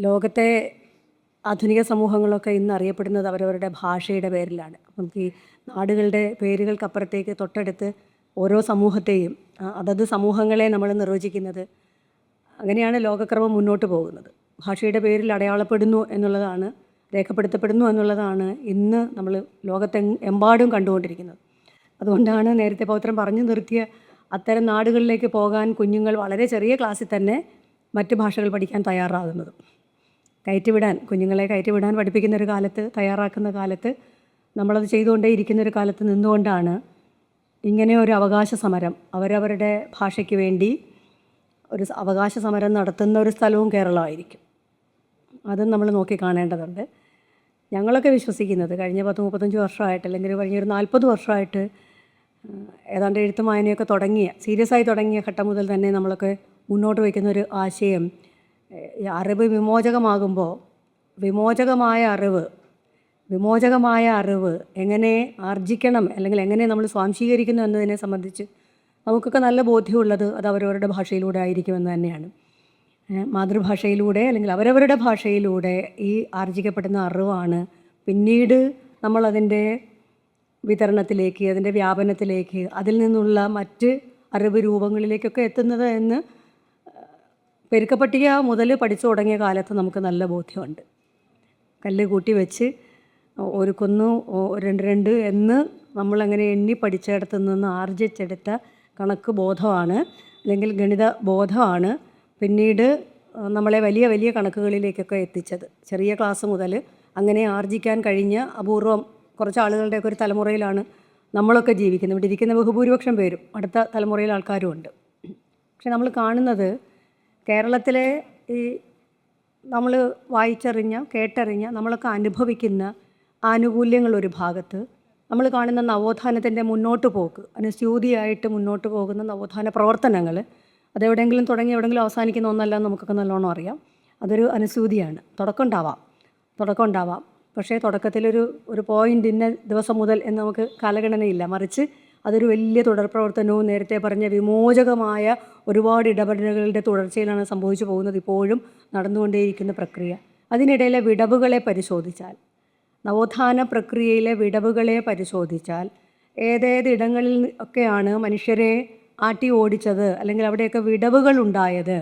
ലോകത്തെ ആധുനിക സമൂഹങ്ങളൊക്കെ ഇന്ന് അറിയപ്പെടുന്നത് അവരവരുടെ ഭാഷയുടെ പേരിലാണ്. നമുക്ക് ഈ നാടുകളുടെ പേരുകൾക്കപ്പുറത്തേക്ക് തൊട്ടടുത്ത് ഓരോ സമൂഹത്തെയും അതത് സമൂഹങ്ങളെ നമ്മൾ നിർവചിക്കുന്നത്. അങ്ങനെയാണ് ലോകക്രമം മുന്നോട്ട് പോകുന്നത്. ഭാഷയുടെ പേരിൽ അടയാളപ്പെടുന്നു എന്നുള്ളതാണ് രേഖപ്പെടുത്തപ്പെടുന്നു എന്നുള്ളതാണ് ഇന്ന് നമ്മൾ ലോകത്തെ എമ്പാടും കണ്ടുകൊണ്ടിരിക്കുന്നത്. അതുകൊണ്ടാണ് നേരത്തെ പൗത്രം പറഞ്ഞു നിർത്തിയ അത്തരം നാടുകളിലേക്ക് പോകാൻ കുഞ്ഞുങ്ങൾ വളരെ ചെറിയ ക്ലാസ്സിൽ തന്നെ മറ്റ് ഭാഷകൾ പഠിക്കാൻ തയ്യാറാകുന്നത്. കയറ്റിവിടാൻ കുഞ്ഞുങ്ങളെ കയറ്റിവിടാൻ പഠിപ്പിക്കുന്ന ഒരു കാലത്ത് തയ്യാറാക്കുന്ന കാലത്ത് നമ്മളത് ചെയ്തുകൊണ്ടേ ഇരിക്കുന്ന ഒരു കാലത്ത് നിന്നുകൊണ്ടാണ് ഇങ്ങനെ ഒരു അവകാശ സമരം അവരവരുടെ ഭാഷയ്ക്ക് വേണ്ടി ഒരു അവകാശ സമരം നടത്തുന്ന ഒരു സ്ഥലവും കേരളമായിരിക്കും. അതും നമ്മൾ നോക്കി കാണേണ്ടതുണ്ട്. ഞങ്ങളൊക്കെ വിശ്വസിക്കുന്നത് കഴിഞ്ഞ പത്ത് മുപ്പത്തഞ്ച് വർഷമായിട്ട് അല്ലെങ്കിൽ കഴിഞ്ഞ ഒരു നാൽപ്പത് വർഷമായിട്ട് ഏതാണ്ട് എഴുത്തും വായനയൊക്കെ തുടങ്ങിയ സീരിയസ് ആയി തുടങ്ങിയ ഘട്ടം മുതൽ തന്നെ നമ്മളൊക്കെ മുന്നോട്ട് വയ്ക്കുന്ന ഒരു ആശയം അറിവ് വിമോചകമാകുമ്പോൾ വിമോചകമായ അറിവ് വിമോചകമായ അറിവ് എങ്ങനെ ആർജിക്കണം അല്ലെങ്കിൽ എങ്ങനെ നമ്മൾ സ്വാംശീകരിക്കുന്നു എന്നതിനെ സംബന്ധിച്ച് നമുക്കൊക്കെ നല്ല ബോധ്യമുള്ളത് അത് അവരവരുടെ ഭാഷയിലൂടെ ആയിരിക്കുമെന്ന് തന്നെയാണ്. മാതൃഭാഷയിലൂടെ അല്ലെങ്കിൽ അവരവരുടെ ഭാഷയിലൂടെ ഈ ആർജിക്കപ്പെടുന്ന അറിവാണ് പിന്നീട് നമ്മളതിന്റെ വിതരണത്തിലേക്ക് അതിന്റെ വ്യാപനത്തിലേക്ക് അതിൽ നിന്നുള്ള മറ്റ് അറിവ് രൂപങ്ങളിലേക്കൊക്കെ എത്തുന്നത് എന്ന് പെരുക്കപ്പട്ടിക മുതൽ പഠിച്ചു തുടങ്ങിയ കാലത്ത് നമുക്ക് നല്ല ബോധ്യമുണ്ട്. കല്ല് കൂട്ടി വെച്ച് ഒരു കൊന്നു രണ്ട് രണ്ട് എന്ന് നമ്മളങ്ങനെ എണ്ണി പഠിച്ചിടത്ത് നിന്ന് ആർജിച്ചെടുത്ത കണക്ക് ബോധമാണ്. അല്ലെങ്കിൽ ഗണിത ബോധമാണ്. പിന്നീട് നമ്മളെ വലിയ വലിയ കണക്കുകളിലേക്കൊക്കെ എത്തിച്ചത്. ചെറിയ ക്ലാസ് മുതൽ അങ്ങനെ ആർജിക്കാൻ കഴിഞ്ഞ അപൂർവം കുറച്ച് ആളുകളുടെയൊക്കെ ഒരു തലമുറയിലാണ് നമ്മളൊക്കെ ജീവിക്കുന്നത്. ഇവിടെ ഇരിക്കുന്ന ബഹുഭൂരിപക്ഷം പേരും അടുത്ത തലമുറയിൽ ആൾക്കാരും ഉണ്ട്. പക്ഷെ നമ്മൾ കാണുന്നത് കേരളത്തിലെ ഈ നമ്മൾ വായിച്ചറിഞ്ഞ കേട്ടറിഞ്ഞ നമ്മളൊക്കെ അനുഭവിക്കുന്ന ആനുകൂല്യങ്ങൾ ഒരു ഭാഗത്ത്. നമ്മൾ കാണുന്ന നവോത്ഥാനത്തിന്റെ മുന്നോട്ട് പോക്ക് അനുസ്യൂതിയായിട്ട് മുന്നോട്ട് പോകുന്ന നവോത്ഥാന പ്രവർത്തനങ്ങൾ അതെവിടെയെങ്കിലും തുടങ്ങി എവിടെയെങ്കിലും അവസാനിക്കുന്ന ഒന്നല്ല നമുക്കൊക്കെ നല്ലോണം അറിയാം. അതൊരു അനുസ്യൂതിയാണ്. തുടക്കം ഉണ്ടാവാം. തുടക്കം ഉണ്ടാവാം. പക്ഷേ തുടക്കത്തിലൊരു ഒരു പോയിന്റ് ഇന്ന ദിവസം മുതൽ എന്ന് നമുക്ക് കാലഗണനയില്ല. മറിച്ച് അതൊരു വലിയ തുടർ പ്രവർത്തനവും നേരത്തെ പറഞ്ഞ വിമോചകമായ ഒരുപാട് ഇടപെടലുകളുടെ തുടർച്ചയിലാണ് സംഭവിച്ചു പോകുന്നത് ഇപ്പോഴും നടന്നുകൊണ്ടേയിരിക്കുന്ന പ്രക്രിയ. അതിനിടയിലെ വിടവുകളെ പരിശോധിച്ചാൽ നവോത്ഥാന പ്രക്രിയയിലെ വിടവുകളെ പരിശോധിച്ചാൽ ഏതേത് ഇടങ്ങളിൽ ഒക്കെയാണ് മനുഷ്യരെ ആട്ടി ഓടിച്ചത് അല്ലെങ്കിൽ അവിടെയൊക്കെ വിടവുകൾ ഉണ്ടായത്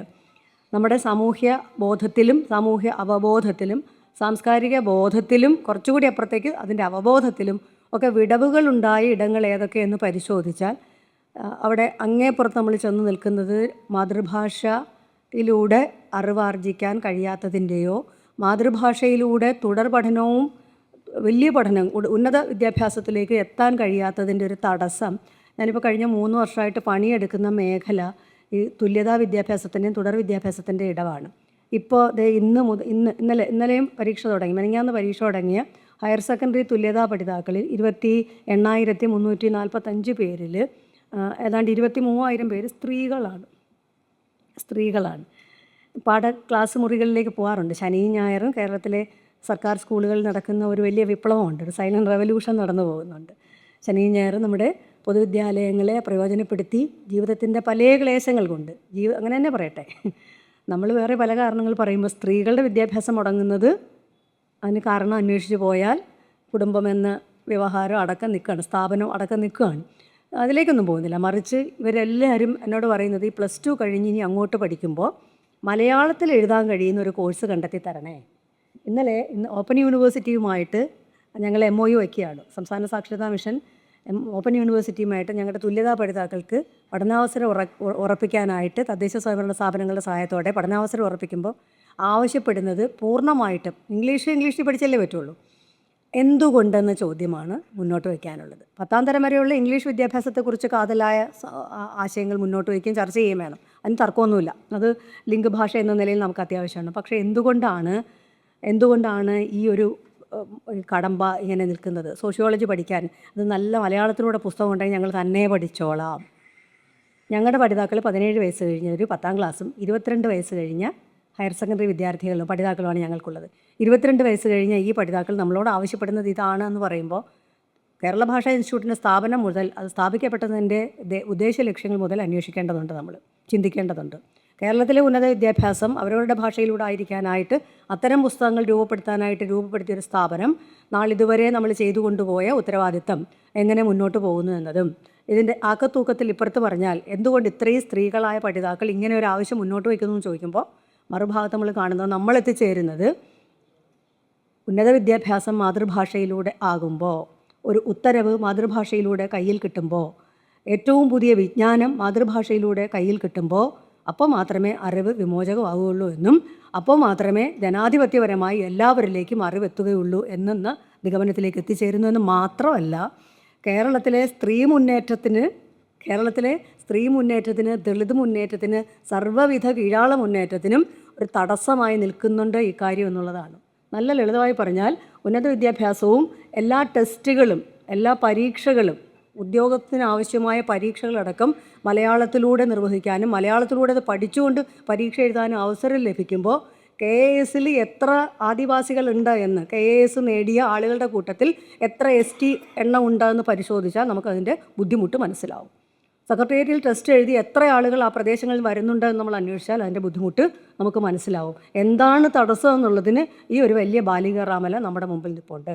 നമ്മുടെ സാമൂഹ്യ ബോധത്തിലും സാമൂഹ്യ അവബോധത്തിലും സാംസ്കാരിക ബോധത്തിലും കുറച്ചുകൂടി അപ്പുറത്തേക്ക് അതിന്റെ അവബോധത്തിലും ഒക്കെ വിടവുകളുണ്ടായ ഇടങ്ങൾ ഏതൊക്കെയെന്ന് പരിശോധിച്ചാൽ അവിടെ അങ്ങേപ്പുറത്ത് നമ്മൾ ചെന്ന് നിൽക്കുന്നത് മാതൃഭാഷയിലൂടെ അറിവാർജിക്കാൻ കഴിയാത്തതിന്റെയോ മാതൃഭാഷയിലൂടെ തുടർ പഠനവും വലിയ പഠനം ഉന്നത വിദ്യാഭ്യാസത്തിലേക്ക് എത്താൻ കഴിയാത്തതിന്റെ ഒരു തടസ്സം. ഞാനിപ്പോൾ കഴിഞ്ഞ മൂന്ന് വർഷമായിട്ട് പണിയെടുക്കുന്ന മേഖല ഈ തുല്യതാ വിദ്യാഭ്യാസത്തിന്റെയും തുടർ വിദ്യാഭ്യാസത്തിന്റെ ഇടവാണ്. ഇപ്പോൾ ദേ ഇന്ന് മുതൽ ഇന്ന് ഇന്നലെ ഇന്നലെയും പരീക്ഷ തുടങ്ങി. മെനങ്ങാന്ന് പരീക്ഷ തുടങ്ങിയ ഹയർ സെക്കൻഡറി തുല്യതാ പഠിതാക്കളിൽ ഇരുപത്തി എണ്ണായിരത്തി മുന്നൂറ്റി നാൽപ്പത്തഞ്ച് പേരിൽ ഏതാണ്ട് ഇരുപത്തി മൂവായിരം പേര് സ്ത്രീകളാണ്. സ്ത്രീകളാണ്. പാഠ ക്ലാസ് മുറികളിലേക്ക് പോകാറുണ്ട് ശനിയും ഞായറും കേരളത്തിലെ സർക്കാർ സ്കൂളുകളിൽ നടക്കുന്ന ഒരു വലിയ വിപ്ലവമുണ്ട്. ഒരു സൈലന്റ് റെവല്യൂഷൻ നടന്നു പോകുന്നുണ്ട്. ശനിയും ഞായറും നമ്മുടെ പൊതുവിദ്യാലയങ്ങളെ പ്രയോജനപ്പെടുത്തി ജീവിതത്തിന്റെ പല ക്ലേശങ്ങൾ കൊണ്ട് ജീവ അങ്ങനെ തന്നെ പറയട്ടെ. നമ്മൾ വേറെ പല കാരണങ്ങൾ പറയുമ്പോൾ സ്ത്രീകളുടെ വിദ്യാഭ്യാസം മുടങ്ങുന്നത് അതിന് കാരണം അന്വേഷിച്ച് പോയാൽ കുടുംബമെന്ന വ്യവഹാരം അടക്കം നിൽക്കുകയാണ്. സ്ഥാപനം അടക്കം നിൽക്കുകയാണ്. അതിലേക്കൊന്നും പോകുന്നില്ല. മറിച്ച് ഇവരെല്ലാവരും എന്നോട് പറയുന്നത് ഈ പ്ലസ് ടു കഴിഞ്ഞ് ഇനി അങ്ങോട്ട് പഠിക്കുമ്പോൾ മലയാളത്തിൽ എഴുതാൻ കഴിയുന്ന ഒരു കോഴ്സ് കണ്ടെത്തി തരണേ. ഇന്നലെ ഇന്ന് ഓപ്പൺ യൂണിവേഴ്സിറ്റിയുമായിട്ട് ഞങ്ങൾ എം ഒ യു വയ്ക്കുകയാണ്. സംസ്ഥാന സാക്ഷരതാ മിഷൻ ഓപ്പൺ യൂണിവേഴ്സിറ്റിയുമായിട്ട് ഞങ്ങളുടെ തുല്യതാ പഠിതാക്കൾക്ക് പഠനാവസരം ഉറ ഉറപ്പിക്കാനായിട്ട് തദ്ദേശ സ്വയംഭരണ സ്ഥാപനങ്ങളുടെ സഹായത്തോടെ പഠനാവസരം ഉറപ്പിക്കുമ്പോൾ ആവശ്യപ്പെടുന്നത് പൂർണമായിട്ടും ഇംഗ്ലീഷ് ഇംഗ്ലീഷിൽ പഠിച്ചല്ലേ പറ്റുള്ളൂ. എന്തുകൊണ്ടെന്ന ചോദ്യമാണ് മുന്നോട്ട് വയ്ക്കാനുള്ളത്. പത്താം തരം വരെയുള്ള ഇംഗ്ലീഷ് വിദ്യാഭ്യാസത്തെക്കുറിച്ച് കാതലായ ആശയങ്ങൾ മുന്നോട്ട് വയ്ക്കുകയും ചർച്ച ചെയ്യുകയും വേണം. അതിന് തർക്കമൊന്നുമില്ല. അത് ലിംഗ ഭാഷ എന്ന നിലയിൽ നമുക്ക് അത്യാവശ്യമാണ്. പക്ഷേ എന്തുകൊണ്ടാണ് എന്തുകൊണ്ടാണ് ഈ ഒരു കടമ്പ ഇങ്ങനെ നിൽക്കുന്നത്? സോഷ്യോളജി പഠിക്കാൻ. അത് നല്ല മലയാളത്തിലൂടെ പുസ്തകം ഉണ്ടെങ്കിൽ ഞങ്ങൾ തന്നെ പഠിച്ചോളാം. ഞങ്ങളുടെ പഠിതാക്കൾ പതിനേഴ് വയസ്സ് കഴിഞ്ഞ ഒരു പത്താം ക്ലാസ്സും ഇരുപത്തിരണ്ട് വയസ്സ് കഴിഞ്ഞ ഹയർ സെക്കൻഡറി വിദ്യാർത്ഥികളും പഠിതാക്കളുമാണ് ഞങ്ങൾക്കുള്ളത്. ഇരുപത്തിരണ്ട് വയസ്സ് കഴിഞ്ഞ ഈ പഠിതാക്കൾ നമ്മളോട് ആവശ്യപ്പെടുന്നത് ഇതാണ് എന്ന് പറയുമ്പോൾ കേരള ഭാഷാ ഇൻസ്റ്റിറ്റ്യൂട്ടിന്റെ സ്ഥാപനം മുതൽ അത് സ്ഥാപിക്കപ്പെട്ടതിന്റെ ഉദ്ദേശ ലക്ഷ്യങ്ങൾ മുതൽ അന്വേഷിക്കേണ്ടതുണ്ട് നമ്മൾ ചിന്തിക്കേണ്ടതുണ്ട്. കേരളത്തിലെ ഉന്നത വിദ്യാഭ്യാസം അവരവരുടെ ഭാഷയിലൂടെ ആയിരിക്കാനായിട്ട് അത്തരം പുസ്തകങ്ങൾ രൂപപ്പെടുത്താനായിട്ട് രൂപപ്പെടുത്തിയൊരു സ്ഥാപനം നാളിതുവരെ നമ്മൾ ചെയ്തു കൊണ്ടുപോയ ഉത്തരവാദിത്തം എങ്ങനെ മുന്നോട്ട് പോകുന്നു എന്നതും ഇതിന്റെ ആക്കത്തൂക്കത്തിൽ ഇപ്പുറത്ത് പറഞ്ഞാൽ എന്തുകൊണ്ട് ഇത്രയും സ്ത്രീകളായ പഠിതാക്കൾ ഇങ്ങനെ ഒരു ആവശ്യം മുന്നോട്ട് വയ്ക്കുന്നു എന്ന് ചോദിക്കുമ്പോൾ മറുഭാഗത്ത് നമ്മൾ കാണുന്നത് നമ്മൾ എത്തിച്ചേരുന്നത് ഉന്നത വിദ്യാഭ്യാസം മാതൃഭാഷയിലൂടെ ആകുമ്പോൾ ഒരു ഉത്തരവ് മാതൃഭാഷയിലൂടെ കയ്യിൽ കിട്ടുമ്പോൾ ഏറ്റവും പുതിയ വിജ്ഞാനം മാതൃഭാഷയിലൂടെ കയ്യിൽ കിട്ടുമ്പോൾ അപ്പോൾ മാത്രമേ അറിവ് വിമോചകമാവുകയുള്ളൂ എന്നും അപ്പോൾ മാത്രമേ ജനാധിപത്യപരമായി എല്ലാവരിലേക്കും അറിവെത്തുകയുള്ളൂ എന്നെന്ന നിഗമനത്തിലേക്ക് എത്തിച്ചേരുന്നു എന്ന് മാത്രമല്ല കേരളത്തിലെ സ്ത്രീ മുന്നേറ്റത്തിന് കേരളത്തിലെ സ്ത്രീ മുന്നേറ്റത്തിന് ദളിത് മുന്നേറ്റത്തിന് സർവവിധ കീഴാള മുന്നേറ്റത്തിനും ഒരു തടസ്സമായി നിൽക്കുന്നുണ്ട് ഈ കാര്യം എന്നുള്ളതാണ്. നല്ല ലളിതമായി പറഞ്ഞാൽ ഉന്നത വിദ്യാഭ്യാസവും എല്ലാ ടെസ്റ്റുകളും എല്ലാ പരീക്ഷകളും ഉദ്യോഗത്തിന് ആവശ്യമായ പരീക്ഷകളടക്കം മലയാളത്തിലൂടെ നിർവഹിക്കാനും മലയാളത്തിലൂടെ അത് പഠിച്ചുകൊണ്ട് പരീക്ഷ എഴുതാനും അവസരം ലഭിക്കുമ്പോൾ കെ എ എസിൽ എത്ര ആദിവാസികളുണ്ട് എന്ന് കെ എ എസ് നേടിയ ആളുകളുടെ കൂട്ടത്തിൽ എത്ര എസ് ടി എണ്ണം ഉണ്ടെന്ന് പരിശോധിച്ചാൽ നമുക്കതിന്റെ ബുദ്ധിമുട്ട് മനസ്സിലാവും. സെക്രട്ടേറിയറ്റിൽ ടെസ്റ്റ് എഴുതി എത്ര ആളുകൾ ആ പ്രദേശങ്ങളിൽ വരുന്നുണ്ട് എന്ന് നമ്മൾ അന്വേഷിച്ചാൽ അതിന്റെ ബുദ്ധിമുട്ട് നമുക്ക് മനസ്സിലാവും. എന്താണ് തടസ്സം എന്നുള്ളതിന് ഈ ഒരു വലിയ ബാലികാറാമല നമ്മുടെ മുമ്പിൽ നിൽപ്പുണ്ട്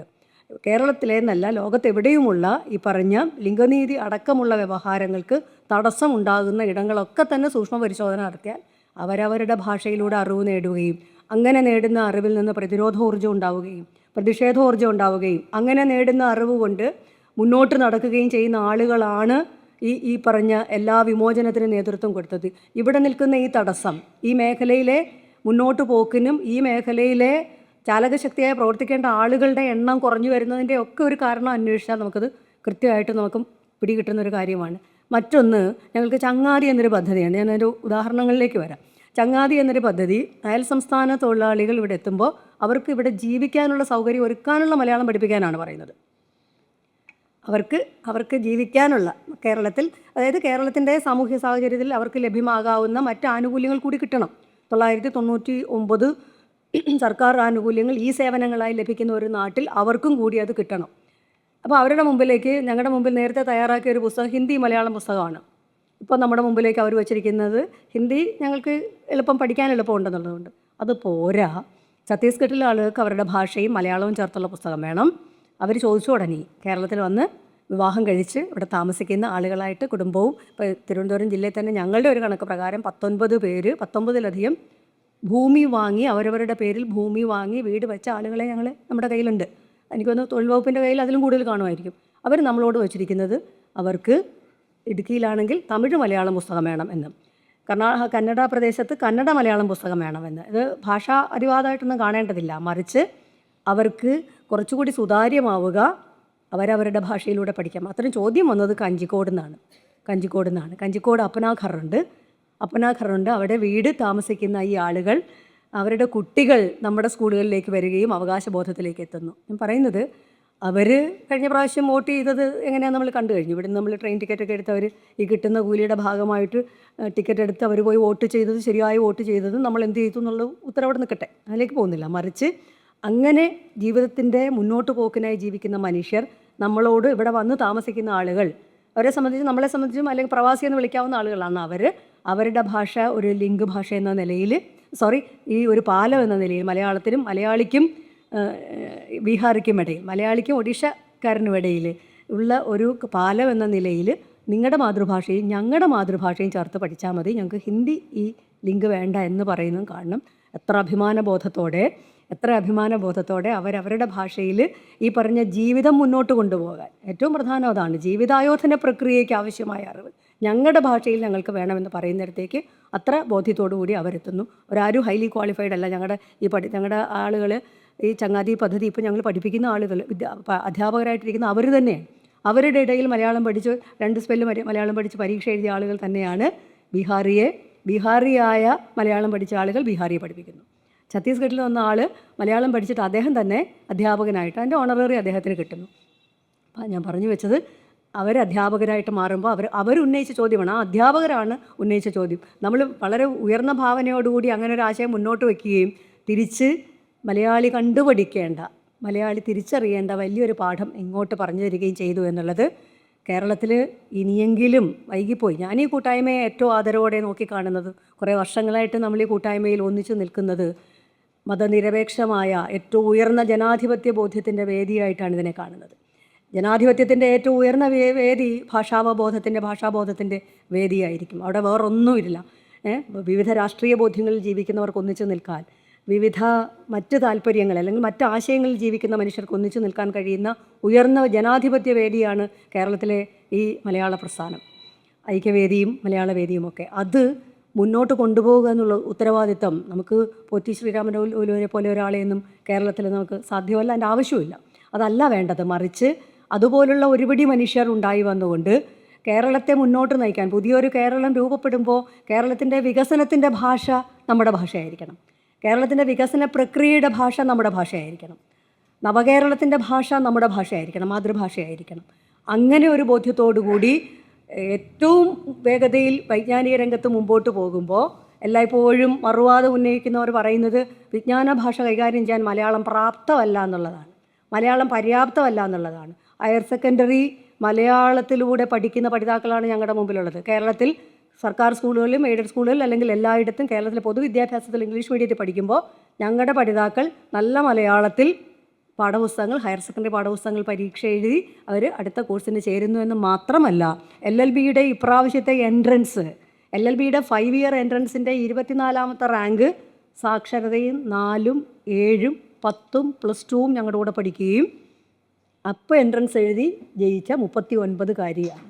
കേരളത്തിലെ എന്നല്ല ലോകത്തെവിടെയുമുള്ള ഈ പറഞ്ഞ ലിംഗനീതി അടക്കമുള്ള വ്യവഹാരങ്ങൾക്ക് തടസ്സം ഉണ്ടാകുന്ന ഇടങ്ങളൊക്കെ തന്നെ സൂക്ഷ്മ പരിശോധന നടത്തിയാൽ അവരവരുടെ ഭാഷയിലൂടെ അറിവ് നേടുകയും അങ്ങനെ നേടുന്ന അറിവിൽ നിന്ന് പ്രതിരോധോർജം ഉണ്ടാവുകയും പ്രതിഷേധോർജം ഉണ്ടാവുകയും അങ്ങനെ നേടുന്ന അറിവ് കൊണ്ട് മുന്നോട്ട് നടക്കുകയും ചെയ്യുന്ന ആളുകളാണ് ഈ ഈ പറഞ്ഞ എല്ലാ വിമോചനത്തിനും നേതൃത്വം കൊടുത്തത്. ഇവിടെ നിൽക്കുന്ന ഈ തടസ്സം ഈ മേഖലയിലെ മുന്നോട്ട് പോക്കിനും ഈ മേഖലയിലെ ചാലകശക്തിയായി പ്രവർത്തിക്കേണ്ട ആളുകളുടെ എണ്ണം കുറഞ്ഞു വരുന്നതിന്റെ ഒക്കെ ഒരു കാരണം അന്വേഷിച്ചാൽ നമുക്കത് കൃത്യമായിട്ട് നമുക്ക് പിടികിട്ടുന്ന ഒരു കാര്യമാണ്. മറ്റൊന്ന് ഞങ്ങൾക്ക് ചങ്ങാതി എന്നൊരു പദ്ധതിയാണ് ഞാനൊരു ഉദാഹരണങ്ങളിലേക്ക് വരാം. ചങ്ങാതി എന്നൊരു പദ്ധതി അയൽ സംസ്ഥാന തൊഴിലാളികൾ ഇവിടെ എത്തുമ്പോൾ അവർക്ക് ഇവിടെ ജീവിക്കാനുള്ള സൗകര്യം ഒരുക്കാനുള്ള മലയാളം പഠിപ്പിക്കാനാണ് പറയുന്നത്. അവർക്ക് അവർക്ക് ജീവിക്കാനുള്ള കേരളത്തിൽ അതായത് കേരളത്തിന്റെ സാമൂഹ്യ സാഹചര്യത്തിൽ അവർക്ക് ലഭ്യമാകാവുന്ന മറ്റ് ആനുകൂല്യങ്ങൾ കൂടി കിട്ടണം. തൊള്ളായിരത്തി തൊണ്ണൂറ്റി ഒമ്പത് സർക്കാർ ആനുകൂല്യങ്ങൾ ഈ സേവനങ്ങളായി ലഭിക്കുന്ന ഒരു നാട്ടിൽ അവർക്കും കൂടി അത് കിട്ടണം. അപ്പോൾ അവരുടെ മുമ്പിലേക്ക് ഞങ്ങളുടെ മുമ്പിൽ നേരത്തെ തയ്യാറാക്കിയ ഒരു പുസ്തകം ഹിന്ദി മലയാളം പുസ്തകമാണ്. ഇപ്പോൾ നമ്മുടെ മുമ്പിലേക്ക് അവർ വച്ചിരിക്കുന്നത് ഹിന്ദി ഞങ്ങൾക്ക് എളുപ്പം പഠിക്കാൻ എളുപ്പമുണ്ടെന്നുള്ളതുകൊണ്ട്. അത് പോരാ. ഛത്തീസ്ഗഡിലെ ആളുകൾക്ക് അവരുടെ ഭാഷയും മലയാളവും ചേർത്തുള്ള പുസ്തകം വേണം. അവർ ചോദിച്ചു തുടങ്ങി. കേരളത്തിൽ വന്ന് വിവാഹം കഴിച്ച് ഇവിടെ താമസിക്കുന്ന ആളുകളായിട്ട് കുടുംബവും ഇപ്പോൾ തിരുവനന്തപുരം ജില്ലയിൽ തന്നെ ഞങ്ങളുടെ ഒരു കണക്ക് പ്രകാരം പത്തൊൻപത് പേര് പത്തൊമ്പതിലധികം ഭൂമി വാങ്ങി അവരവരുടെ പേരിൽ ഭൂമി വാങ്ങി വീട് വെച്ച ആളുകളെ ഞങ്ങൾ നമ്മുടെ കയ്യിലുണ്ട്. എനിക്ക് തോന്നുന്നു തൊഴിൽ വകുപ്പിന്റെ കയ്യിൽ അതിലും കൂടുതൽ കാണുമായിരിക്കും. അവർ നമ്മളോട് വച്ചിരിക്കുന്നത് അവർക്ക് ഇടുക്കിയിലാണെങ്കിൽ തമിഴ് മലയാളം പുസ്തകം വേണം എന്ന്. കർണാടക കന്നഡ പ്രദേശത്ത് കന്നഡ മലയാളം പുസ്തകം വേണമെന്ന് ഇത് ഭാഷാ അരിവാദമായിട്ടൊന്നും കാണേണ്ടതില്ല. മറിച്ച് അവർക്ക് കുറച്ചുകൂടി സുതാര്യമാവുക അവരവരുടെ ഭാഷയിലൂടെ പഠിക്കാം. അത്തരം ചോദ്യം വന്നത് കഞ്ചിക്കോട് നിന്നാണ് കഞ്ചിക്കോട് നിന്നാണ് കഞ്ചിക്കോട് അപ്പനാഘറുണ്ട്. അപ്പനാഘറുണ്ട്. അവിടെ വീട് താമസിക്കുന്ന ഈ ആളുകൾ അവരുടെ കുട്ടികൾ നമ്മുടെ സ്കൂളുകളിലേക്ക് വരികയും അവകാശബോധത്തിലേക്ക് എത്തുന്നു. ഞാൻ പറയുന്നത് അവർ കഴിഞ്ഞ പ്രാവശ്യം വോട്ട് ചെയ്തത് എങ്ങനെയാണ് നമ്മൾ കണ്ടു കഴിഞ്ഞു. ഇവിടെ നമ്മൾ ട്രെയിൻ ടിക്കറ്റൊക്കെ എടുത്ത് അവർ ഈ കിട്ടുന്ന കൂലിയുടെ ഭാഗമായിട്ട് ടിക്കറ്റ് എടുത്ത് അവർ പോയി വോട്ട് ചെയ്തത് ശരിയായി വോട്ട് ചെയ്തത് നമ്മൾ എന്ത് ചെയ്തു എന്നുള്ള ഉത്തരവിടെ നിൽക്കട്ടെ. അതിലേക്ക് പോകുന്നില്ല. മറിച്ച് അങ്ങനെ ജീവിതത്തിന്റെ മുന്നോട്ട് പോക്കിനായി ജീവിക്കുന്ന മനുഷ്യർ നമ്മളോട് ഇവിടെ വന്ന് താമസിക്കുന്ന ആളുകൾ അവരെ സംബന്ധിച്ച് നമ്മളെ സംബന്ധിച്ചും അല്ലെങ്കിൽ പ്രവാസി എന്ന് വിളിക്കാവുന്ന ആളുകളാണ് അവർ അവരുടെ ഭാഷ ഒരു ലിംഗ് ഭാഷ എന്ന നിലയിൽ സോറി ഈ ഒരു പാലം എന്ന നിലയിൽ മലയാളത്തിനും മലയാളിക്കും ബീഹാറിക്കും ഇടയിൽ മലയാളിക്കും ഒഡീഷക്കാരനും ഇടയിൽ ഉള്ള ഒരു പാലം എന്ന നിലയിൽ നിങ്ങളുടെ മാതൃഭാഷയും ഞങ്ങളുടെ മാതൃഭാഷയും ചേർത്ത് പഠിച്ചാൽ മതി. ഞങ്ങൾക്ക് ഹിന്ദി ഈ ലിങ്ക് വേണ്ട എന്ന് പറയുന്നതും കാണണം എത്ര അഭിമാനബോധത്തോടെ എത്ര അഭിമാനബോധത്തോടെ അവരവരുടെ ഭാഷയിൽ ഈ പറഞ്ഞ ജീവിതം മുന്നോട്ട് കൊണ്ടുപോകാൻ. ഏറ്റവും പ്രധാനം അതാണ് ജീവിതായോധന പ്രക്രിയയ്ക്ക് ആവശ്യമായ അറിവ്. ഞങ്ങളുടെ ഭാഷയിൽ ഞങ്ങൾക്ക് വേണമെന്ന് പറയുന്നിടത്തേക്ക് അത്ര ബോധ്യത്തോടു കൂടി അവരെത്തുന്നു. ഒരാരും ഹൈലി ക്വാളിഫൈഡ് അല്ല. ഞങ്ങളുടെ ഈ പഠി ഞങ്ങളുടെ ആളുകൾ ഈ ചങ്ങാതി പദ്ധതി ഇപ്പോൾ ഞങ്ങൾ പഠിപ്പിക്കുന്ന ആളുകൾ അധ്യാപകരായിട്ടിരിക്കുന്ന അവർ തന്നെയാണ്. അവരുടെ ഇടയിൽ മലയാളം പഠിച്ച് രണ്ട് സ്പെല്ല് മല- മലയാളം പഠിച്ച് പരീക്ഷ എഴുതിയ ആളുകൾ തന്നെയാണ് ബീഹാറിയെ ബീഹാറിയായ മലയാളം പഠിച്ച ആളുകൾ ബീഹാറിയെ പഠിപ്പിക്കുന്നു. ഛത്തീസ്ഗഡിൽ വന്ന ആൾ മലയാളം പഠിച്ചിട്ട് അദ്ദേഹം തന്നെ അധ്യാപകനായിട്ട് അതിന്റെ ഓണററി അദ്ദേഹത്തിന് കിട്ടുന്നു. ഞാൻ പറഞ്ഞു വെച്ചത് അവർ അധ്യാപകരായിട്ട് മാറുമ്പോൾ അവർ അവർ ഉന്നയിച്ച ചോദ്യമാണ്. ആ അധ്യാപകരാണ് ഉന്നയിച്ച ചോദ്യം. നമ്മൾ വളരെ ഉയർന്ന ഭാവനയോടുകൂടി അങ്ങനെ ഒരു ആശയം മുന്നോട്ട് വയ്ക്കുകയും തിരിച്ച് മലയാളി കണ്ടുപഠിക്കേണ്ട മലയാളി തിരിച്ചറിയേണ്ട വലിയൊരു പാഠം ഇങ്ങോട്ട് പറഞ്ഞു തരികയും ചെയ്തു എന്നുള്ളത് കേരളത്തിൽ ഇനിയെങ്കിലും വൈകിപ്പോയി. ഞാൻ ഈ കൂട്ടായ്മയെ ഏറ്റവും ആദരവോടെ നോക്കിക്കാണുന്നത്. കുറേ വർഷങ്ങളായിട്ട് നമ്മൾ ഈ കൂട്ടായ്മയിൽ ഒന്നിച്ചു നിൽക്കുന്നത് മതനിരപേക്ഷമായ ഏറ്റവും ഉയർന്ന ജനാധിപത്യ ബോധ്യത്തിന്റെ വേദിയായിട്ടാണ് ഇതിനെ കാണുന്നത്. ജനാധിപത്യത്തിന്റെ ഏറ്റവും ഉയർന്ന വേദി ഭാഷാവബോധത്തിന്റെ ഭാഷാബോധത്തിന്റെ വേദിയായിരിക്കും. അവിടെ വേറൊന്നുമില്ല. വിവിധ രാഷ്ട്രീയ ബോധ്യങ്ങളിൽ ജീവിക്കുന്നവർക്ക് ഒന്നിച്ചു നിൽക്കാൻ വിവിധ മറ്റ് താല്പര്യങ്ങൾ അല്ലെങ്കിൽ മറ്റ് ആശയങ്ങളിൽ ജീവിക്കുന്ന മനുഷ്യർക്ക് ഒന്നിച്ചു നിൽക്കാൻ കഴിയുന്ന ഉയർന്ന ജനാധിപത്യ വേദിയാണ് കേരളത്തിലെ ഈ മലയാള പ്രസ്ഥാനം. ഐക്യവേദിയും മലയാള വേദിയുമൊക്കെ. അത് മുന്നോട്ട് കൊണ്ടുപോകുക എന്നുള്ള ഉത്തരവാദിത്തം നമുക്ക് പോറ്റി ശ്രീരാമൻ ഒലുവിനെ പോലെ ഒരാളെയൊന്നും കേരളത്തിൽ നമുക്ക് സാധ്യമല്ല അതിന്റെ ആവശ്യമില്ല അതല്ല വേണ്ടത്. മറിച്ച് അതുപോലുള്ള ഒരുപിടി മനുഷ്യർ ഉണ്ടായി വന്നുകൊണ്ട് കേരളത്തെ മുന്നോട്ട് നയിക്കാൻ പുതിയൊരു കേരളം രൂപപ്പെടുമ്പോൾ കേരളത്തിന്റെ വികസനത്തിന്റെ ഭാഷ നമ്മുടെ ഭാഷയായിരിക്കണം. കേരളത്തിന്റെ വികസന പ്രക്രിയയുടെ ഭാഷ നമ്മുടെ ഭാഷയായിരിക്കണം. നവകേരളത്തിന്റെ ഭാഷ നമ്മുടെ ഭാഷയായിരിക്കണം മാതൃഭാഷയായിരിക്കണം. അങ്ങനെ ഒരു ബോധ്യത്തോടു കൂടി ഏറ്റവും വേഗതയിൽ വൈജ്ഞാനിക രംഗത്ത് മുമ്പോട്ട് പോകുമ്പോൾ എല്ലായ്പ്പോഴും മറുവാദം ഉന്നയിക്കുന്നവർ പറയുന്നത് വിജ്ഞാന ഭാഷ കൈകാര്യം ചെയ്യാൻ മലയാളം പ്രാപ്തമല്ല എന്നുള്ളതാണ്. മലയാളം പര്യാപ്തമല്ല എന്നുള്ളതാണ്. ഹയർ സെക്കൻഡറി മലയാളത്തിലൂടെ പഠിക്കുന്ന പഠിതാക്കളാണ് ഞങ്ങളുടെ മുമ്പിലുള്ളത്. കേരളത്തിൽ സർക്കാർ സ്കൂളുകളിലും എയ്ഡഡ് സ്കൂളുകളിലും അല്ലെങ്കിൽ എല്ലായിടത്തും കേരളത്തിലെ പൊതുവിദ്യാഭ്യാസത്തിൽ ഇംഗ്ലീഷ് മീഡിയത്തിൽ പഠിക്കുമ്പോൾ ഞങ്ങളുടെ പഠിതാക്കൾ നല്ല മലയാളത്തിൽ പാഠപുസ്തകങ്ങൾ ഹയർ സെക്കൻഡറി പാഠപുസ്തകങ്ങൾ പരീക്ഷ എഴുതി അവർ അടുത്ത കോഴ്സിന് ചേരുന്നു എന്ന് മാത്രമല്ല എൽ എൽ ബിയുടെ ഇപ്രാവശ്യത്തെ എൻട്രൻസ് എൽ എൽ ബിയുടെ ഫൈവ് ഇയർ എൻട്രൻസിന്റെ ഇരുപത്തിനാലാമത്തെ റാങ്ക് സാക്ഷരതയും നാലും ഏഴും പത്തും പ്ലസ് ടുവും ഞങ്ങളുടെ കൂടെ പഠിക്കുകയും അപ്പോൾ എൻട്രൻസ് എഴുതി ജയിച്ച മുപ്പത്തി ഒൻപത് കാര്യമാണ്.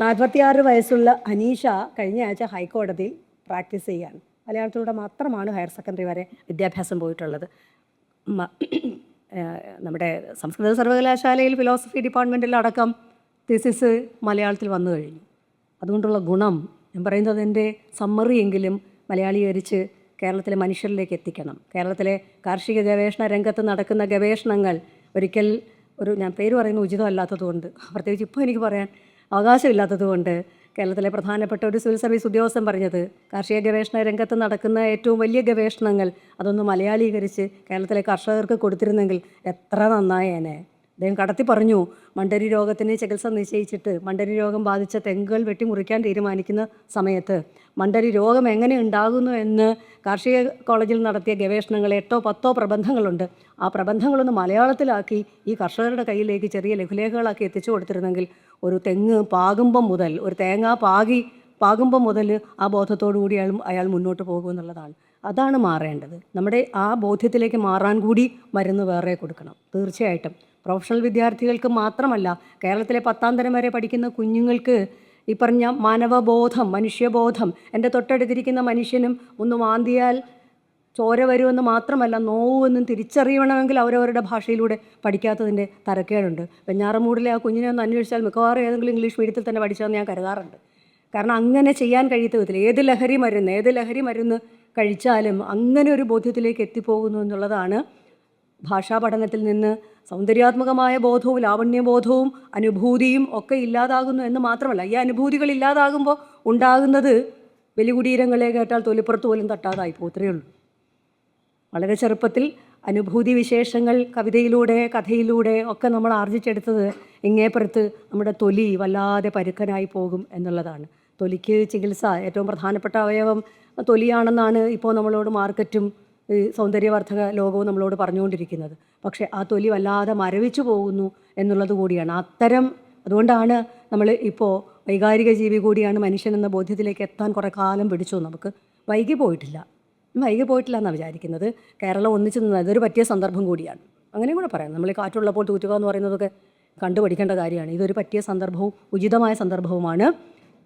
നാൽപ്പത്തിയാറ് വയസ്സുള്ള അനീഷ കഴിഞ്ഞ ആഴ്ച ഹൈക്കോടതിയിൽ പ്രാക്ടീസ് ചെയ്യാണ് മലയാളത്തിലൂടെ മാത്രമാണ് ഹയർ സെക്കൻഡറി വരെ വിദ്യാഭ്യാസം പോയിട്ടുള്ളത്. നമ്മുടെ സംസ്കൃത സർവകലാശാലയിൽ ഫിലോസഫി ഡിപ്പാർട്ട്മെന്റിലടക്കം തിസിസ് മലയാളത്തിൽ വന്നു കഴിഞ്ഞു. അതുകൊണ്ടുള്ള ഗുണം ഞാൻ പറയുന്നത് എന്റെ സമ്മറിയെങ്കിലും മലയാളീകരിച്ച് കേരളത്തിലെ മനുഷ്യരിലേക്ക് എത്തിക്കണം. കേരളത്തിലെ കാർഷിക ഗവേഷണ രംഗത്ത് നടക്കുന്ന ഗവേഷണങ്ങൾ ഒരിക്കൽ ഒരു ഞാൻ പേര് പറയുന്നത് ഉചിതമല്ലാത്തതുകൊണ്ട് പ്രത്യേകിച്ച് ഇപ്പോൾ എനിക്ക് പറയാൻ അവകാശമില്ലാത്തതുകൊണ്ട് കേരളത്തിലെ പ്രധാനപ്പെട്ട ഒരു സിവിൽ സർവീസ് ഉദ്യോഗസ്ഥൻ പറഞ്ഞത് കാർഷിക ഗവേഷണ രംഗത്ത് നടക്കുന്ന ഏറ്റവും വലിയ ഗവേഷണങ്ങൾ അതൊന്ന് മലയാളീകരിച്ച് കേരളത്തിലെ കർഷകർക്ക് കൊടുത്തിരുന്നെങ്കിൽ എത്ര നന്നായേനെ. അദ്ദേഹം കടത്തി പറഞ്ഞു മണ്ടരി രോഗത്തിന് ചികിത്സ നിശ്ചയിച്ചിട്ട് മണ്ടരി രോഗം ബാധിച്ച തെങ്ങുകൾ വെട്ടിമുറിക്കാൻ തീരുമാനിക്കുന്ന സമയത്ത് മണ്ടരി രോഗം എങ്ങനെ ഉണ്ടാകുന്നു എന്ന് കാർഷിക കോളേജിൽ നടത്തിയ ഗവേഷണങ്ങൾ എട്ടോ പത്തോ പ്രബന്ധങ്ങളുണ്ട്. ആ പ്രബന്ധങ്ങളൊന്ന് മലയാളത്തിലാക്കി ഈ കർഷകരുടെ കയ്യിലേക്ക് ചെറിയ ലഘുലേഖകളാക്കി എത്തിച്ചു കൊടുത്തിരുന്നെങ്കിൽ ഒരു തെങ്ങ് പാകുമ്പം മുതൽ ഒരു തേങ്ങ പാകി പാകുമ്പം മുതൽ ആ ബോധത്തോടു കൂടി അയാൾ അയാൾ മുന്നോട്ട് പോകുമെന്നുള്ളതാണ് അതാണ് മാറേണ്ടത്. നമ്മുടെ ആ ബോധ്യത്തിലേക്ക് മാറാൻ കൂടി മരുന്ന് വേറെ കൊടുക്കണം. തീർച്ചയായിട്ടും. പ്രൊഫഷണൽ വിദ്യാർത്ഥികൾക്ക് മാത്രമല്ല കേരളത്തിലെ പത്താം തരം വരെ പഠിക്കുന്ന കുഞ്ഞുങ്ങൾക്ക് ഈ പറഞ്ഞ മാനവബോധം മനുഷ്യബോധം എന്റെ തൊട്ടടുത്തിരിക്കുന്ന മനുഷ്യനും ഒന്ന് മാന്തിയാൽ ചോര വരുമെന്ന് മാത്രമല്ല നോവുമെന്നും തിരിച്ചറിയണമെങ്കിൽ അവരവരുടെ ഭാഷയിലൂടെ പഠിക്കാത്തതിന്റെ തരക്കേടുണ്ട്. വെഞ്ഞാറമൂടിലെ ആ കുഞ്ഞിനെ ഒന്ന് അന്വേഷിച്ചാൽ മിക്കവാറും ഏതെങ്കിലും ഇംഗ്ലീഷ് മീഡിയത്തിൽ തന്നെ പഠിച്ചതെന്ന് ഞാൻ കരുതാറുണ്ട്. കാരണം അങ്ങനെ ചെയ്യാൻ കഴിയാത്ത വിധത്തിൽ ഏത് ലഹരി മരുന്ന് ഏത് ലഹരി മരുന്ന് കഴിച്ചാലും അങ്ങനെ ഒരു ബോധ്യത്തിലേക്ക് എത്തിപ്പോകുന്നു എന്നുള്ളതാണ് ഭാഷാ പഠനത്തിൽ നിന്ന് സൗന്ദര്യാത്മകമായ ബോധവും ലാവണ്യബോധവും അനുഭൂതിയും ഒക്കെ ഇല്ലാതാകുന്നു എന്ന് മാത്രമല്ല ഈ അനുഭൂതികൾ ഇല്ലാതാകുമ്പോൾ ഉണ്ടാകുന്നത് വെലികുടീരങ്ങളെ കേട്ടാൽ തൊലിപ്പുറത്ത് പോലും തട്ടാതായി പോത്രേ ഉള്ളൂ. വളരെ ചെറുപ്പത്തിൽ അനുഭൂതി വിശേഷങ്ങൾ കവിതയിലൂടെ കഥയിലൂടെ ഒക്കെ നമ്മൾ ആർജിച്ചെടുത്തത് ഇങ്ങേപ്പുറത്ത് നമ്മുടെ തൊലി വല്ലാതെ പരുക്കനായി പോകും എന്നുള്ളതാണ്. തൊലിക്ക് ചികിത്സ ഏറ്റവും പ്രധാനപ്പെട്ട അവയവം തൊലിയാണെന്നാണ് ഇപ്പോൾ നമ്മളോട് മാർക്കറ്റും ഈ സൗന്ദര്യവർദ്ധക ലോകവും നമ്മളോട് പറഞ്ഞുകൊണ്ടിരിക്കുന്നത്. പക്ഷേ ആ തൊലി വല്ലാതെ മരവിച്ചു പോകുന്നു എന്നുള്ളത് കൂടിയാണ്. അത്തരം അതുകൊണ്ടാണ് നമ്മൾ ഇപ്പോൾ വൈകാരിക ജീവി കൂടിയാണ് മനുഷ്യൻ എന്ന ബോധ്യത്തിലേക്ക് എത്താൻ കുറേ കാലം പിടിച്ചു നമുക്ക് വൈകി പോയിട്ടില്ല. വൈകി പോയിട്ടില്ല എന്നാണ് വിചാരിക്കുന്നത്. കേരളം ഒന്നിച്ചു നിന്ന് ഇതൊരു പറ്റിയ സന്ദർഭം കൂടിയാണ്. അങ്ങനെയും കൂടെ പറയാം. നമ്മൾ കാറ്റുള്ളപ്പോൾ തൂറ്റുക എന്ന് പറയുന്നതൊക്കെ കണ്ടുപഠിക്കേണ്ട കാര്യമാണ്. ഇതൊരു പറ്റിയ സന്ദർഭവും ഉചിതമായ സന്ദർഭവുമാണ്.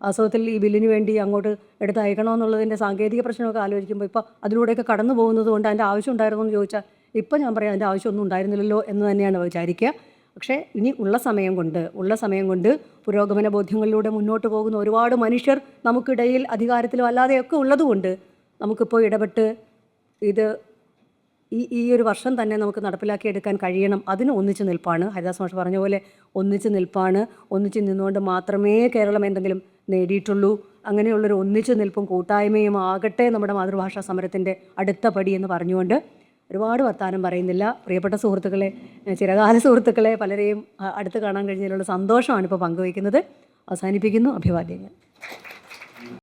വാസ്തവത്തിൽ ഈ ബില്ലിന് വേണ്ടി അങ്ങോട്ട് എടുത്ത് അയക്കണമെന്നുള്ളതിന്റെ സാങ്കേതിക പ്രശ്നമൊക്കെ ആലോചിക്കുമ്പോൾ ഇപ്പോൾ അതിലൂടെയൊക്കെ കടന്നു പോകുന്നത് കൊണ്ട് അതിന്റെ ആവശ്യം ഉണ്ടായിരുന്നു എന്ന് ചോദിച്ചാൽ ഇപ്പം ഞാൻ പറയാം അതിന്റെ ആവശ്യമൊന്നും ഉണ്ടായിരുന്നില്ലല്ലോ എന്ന് തന്നെയാണ് വിചാരിക്കുക. പക്ഷേ ഇനി ഉള്ള സമയം കൊണ്ട് ഉള്ള സമയം കൊണ്ട് പുരോഗമന ബോധ്യങ്ങളിലൂടെ മുന്നോട്ട് പോകുന്ന ഒരുപാട് മനുഷ്യർ നമുക്കിടയിൽ അധികാരത്തിലും അല്ലാതെയൊക്കെ ഉള്ളതുകൊണ്ട് നമുക്കിപ്പോൾ ഇടപെട്ട് ഇത് ഈ ഈ ഒരു വർഷം തന്നെ നമുക്ക് നടപ്പിലാക്കിയെടുക്കാൻ കഴിയണം. അതിന് ഒന്നിച്ചു നിൽപ്പാണ്. ഹരിദാസ് മാഷ് പറഞ്ഞ പോലെ ഒന്നിച്ചു നിൽപ്പാണ്. ഒന്നിച്ചു നിന്നുകൊണ്ട് മാത്രമേ കേരളം എന്തെങ്കിലും നേടിയിട്ടുള്ളൂ. അങ്ങനെയുള്ളൊരു ഒന്നിച്ചു നിൽപ്പും കൂട്ടായ്മയും ആകട്ടെ നമ്മുടെ മാതൃഭാഷാ സമരത്തിന്റെ അടുത്ത പടി എന്ന് പറഞ്ഞുകൊണ്ട് ഒരുപാട് വർത്തമാനം പറയുന്നില്ല. പ്രിയപ്പെട്ട സുഹൃത്തുക്കളെ ചിരകാല സുഹൃത്തുക്കളെ പലരെയും അടുത്ത് കാണാൻ കഴിഞ്ഞതിലുള്ള സന്തോഷമാണ് ഇപ്പോൾ പങ്കുവയ്ക്കുന്നത്. അവസാനിപ്പിക്കുന്നു. അഭിവാദ്യങ്ങൾ.